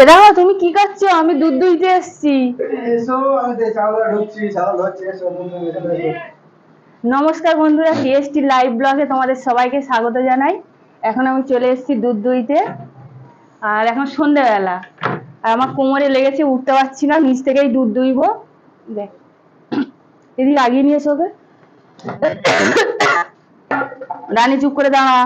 এ দেখো তুমি কি করছ আমি দুধ দুইতে এসছি। নমস্কার বন্ধুরা টিএসটি লাইভ ব্লগে তোমাদের সবাইকে স্বাগত জানাই। এখন আমি চলে এসেছি দুধ দুইতে আর এখন সন্ধ্যেবেলা। আর আমার কোমরে লেগেছে উঠতে পারছি না নিচ থেকেই দুধ দুইব দেখ। দিদি লাগিয়ে নিয়েছো ওকে। রানী চুপ করে দাঁড়া।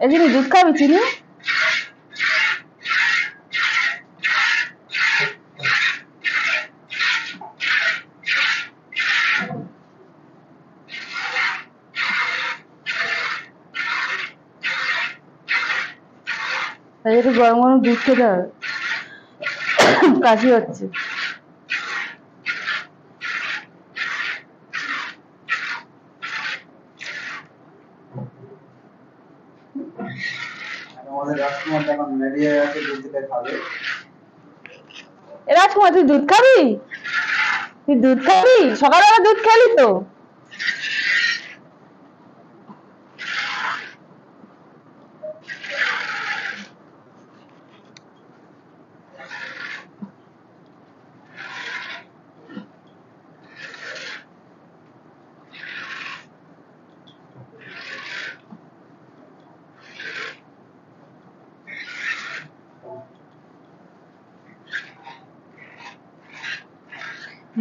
এদিকে দুধ খাবি চিনি? একটু গরম গরম দুধ খেতে হবে। কাশি হচ্ছে। রাজকুমার রাজকুমার তুই দুধ খাবি? তুই দুধ খাবি? সকালবেলা দুধ খেলি তো।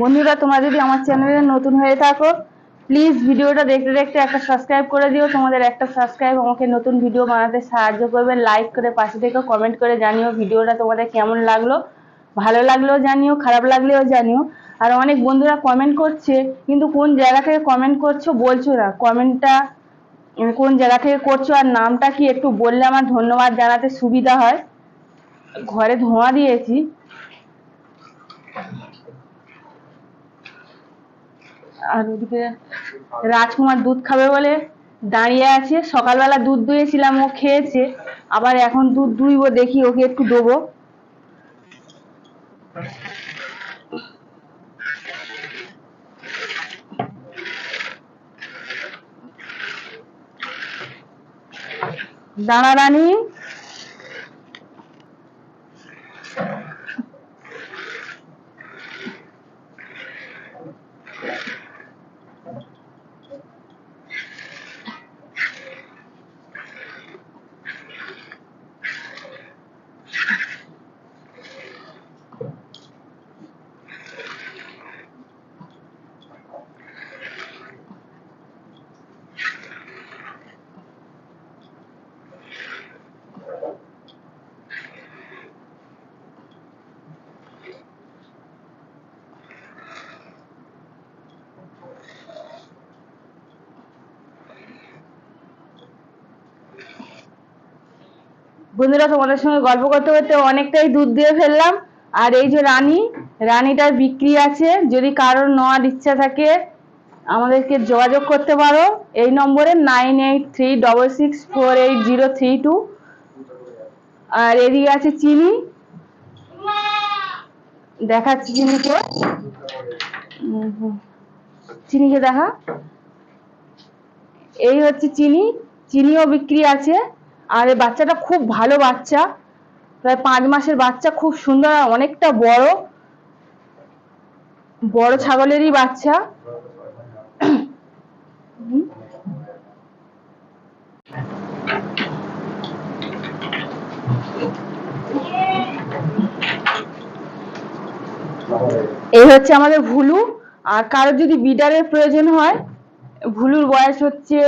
বন্ধুরা, তোমরা যদি আমার চ্যানেলে নতুন হয়ে থাকো প্লিজ ভিডিওটা দেখতে দেখতে একটা সাবস্ক্রাইব করে দিও। তোমাদের একটা সাবস্ক্রাইব আমাকে নতুন ভিডিও বানাতে সাহায্য করবে। লাইক করে পাশে থেকে কমেন্ট করে জানিও ভিডিওটা তোমাদের কেমন লাগল। ভালো লাগলেও জানিও, খারাপ লাগলেও জানিও। আর অনেক বন্ধুরা কমেন্ট করছে, কিন্তু কোন জায়গা থেকে কমেন্ট করছ বলছো না। কমেন্টটা কোন জায়গা থেকে করছ আর নামটা কি একটু বললে আমার ধন্যবাদ জানাতে সুবিধা হয়। ঘরে ধোঁয়া দিয়েছি। আর ওদিকে রাজকুমার দুধ খাবে বলে দাঁড়িয়ে আছে। সকালবেলা দুধ দুয়েছিলাম, ও খেয়েছে। আবার এখন দুধ দুইবো, দেখি ওকে একটু দেবো। দাঁড়া রানী। বন্ধুরা, তোমাদের সঙ্গে গল্প করতে করতে অনেকটাই দুধ দিয়ে ফেললাম। আর এই যে রানী, রানীটার বিক্রি আছে। যদি কারোর নেওয়ার ইচ্ছা থাকে, আমাদেরকে যোগাযোগ করতে পারো। এই নম্বরে nine eight three double six four eight zero three two. আর এদিকে আছে চিনি। দেখাচ্ছি চিনিকে। চিনিকে দেখা। এই হচ্ছে চিনি। চিনিও বিক্রি আছে। আর এই বাচ্চাটা খুব ভালো বাচ্চা। প্রায় পাঁচ মাসের বাচ্চা, খুব সুন্দর আর অনেকটা বড়। বড় ছাগলেরই বাচ্চা। এই হচ্ছে আমাদের ভুলু। আর কারোর যদি বিডারের প্রয়োজন হয়, ভুলুর বয়স হচ্ছে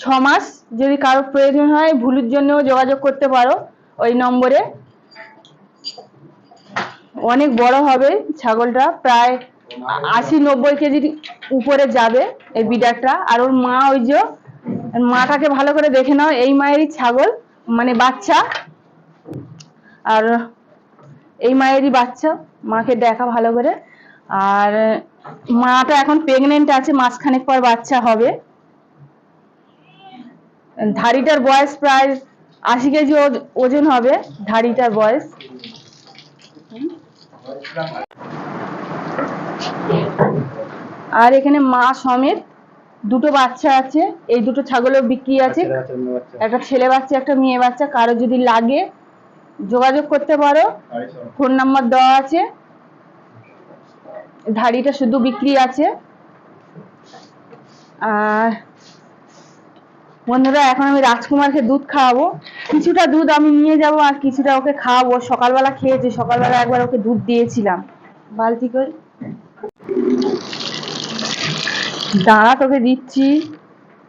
ছ মাস যদি কারোর প্রয়োজন হয়, ভুলুর জন্যও যোগাযোগ করতে পারো ওই নম্বরে। অনেক বড় হবে ছাগলটা, প্রায় আশি নব্বই কেজির উপরে যাবে এই বিডারটা। আর ওর মা ওই যে মাটাকে ভালো করে দেখে নাও, এই মায়েরই ছাগল মানে বাচ্চা। আর এই মায়েরই বাচ্চা, মাকে দেখা ভালো করে। আর মাটা এখন প্রেগনেন্ট আছে, মাসখানেক পর বাচ্চা হবে। ধাড়িটার বয়স প্রায় আশি কেজি ওজ- ওজন হবে ধাড়িটার বয়স। আর এখানে মা সমেত দুটো বাচ্চা আছে এই দুটো ছাগলের বিক্রি আছে। একটা ছেলে বাচ্চা একটা মেয়ে বাচ্চা। কারও যদি লাগে যোগাযোগ করতে পারো। ফোন নাম্বার দেওয়া আছে। ধাড়িটা শুধু বিক্রি আছে। আর বন্ধুরা, এখন আমি রাজকুমারকে দুধ খাওয়াবো। কিছুটা দুধ আমি নিয়ে যাব আর কিছুটা ওকে খাওয়াবো। সকালবেলা খেয়েছে, সকালবেলা একবার ওকে দুধ দিয়েছিলাম। বালতি করে। দাঁড়া, তোকে দিচ্ছি।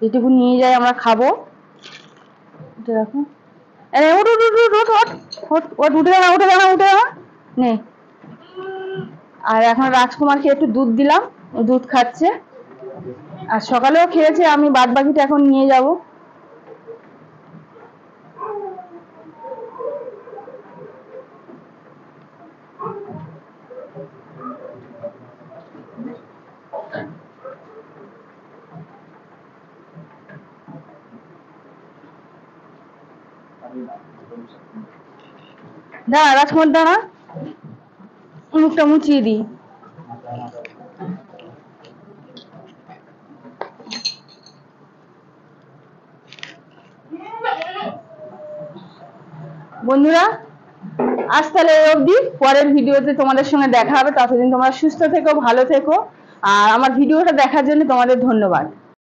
এটুকু নিয়ে যাই আমরা খাব। উঠ উঠ নে। আর এখন রাজকুমারকে একটু দুধ দিলাম। ও দুধ খাচ্ছে। আর সকালেও খেয়েছে, আমি বাদ বাকিটা এখন নিয়ে যাব। দাঁড়া, রাজকুমার, দাঁড়া। মুখটা মুচিয়ে দিই। বন্ধুরা, আজ তাহলে এই অবধি। পরের ভিডিওতে তোমাদের সঙ্গে দেখা হবে। ততদিন তোমরা সুস্থ থেকো, ভালো থেকো। আর আমার ভিডিওটা দেখার জন্য তোমাদের ধন্যবাদ।